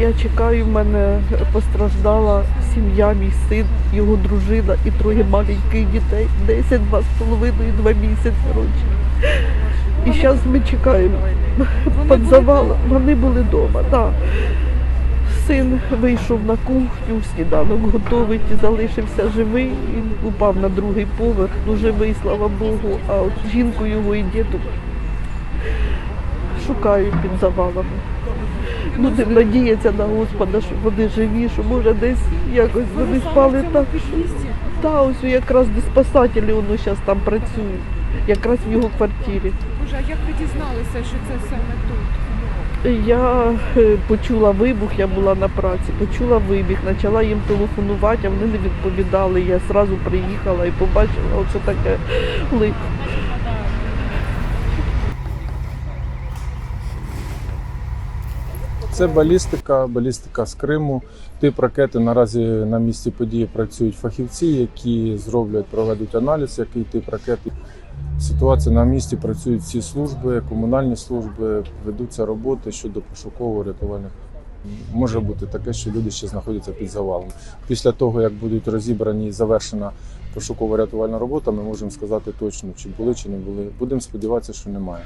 Я чекаю, в мене постраждала сім'я, мій син, його дружина і троє маленьких дітей. 10, 2,5 і 2 місяці рочі. І зараз ми чекаємо. Під завалом. Вони були вдома, так. Син вийшов на кухню, сніданок готовить залишився живий. Він упав на другий поверх, ну живий, слава Богу. А от жінку його і діток шукаю під завалами. Будемо надіятися на Господа, що вони живі, що може десь якось вони спали так. Та ось якраз де спасателі воно зараз там працюють, якраз в його квартирі. Боже, а як ви дізналися, що це саме тут? Я е, почула вибух, я була на праці, почула вибіг, почала їм телефонувати, а вони не відповідали. Я одразу приїхала і побачила, оце таке лихо. Це балістика, балістика з Криму. Тип ракети наразі на місці події працюють фахівці, які зроблять, проведуть аналіз, який тип ракети. Ситуація на місці працюють всі служби, комунальні служби, ведуться роботи щодо пошуково-рятувальних. Може бути таке, що люди ще знаходяться під завалом. Після того, як будуть розібрані і завершена пошуково-рятувальна робота, ми можемо сказати точно, чи були, чи не були. Будемо сподіватися, що немає.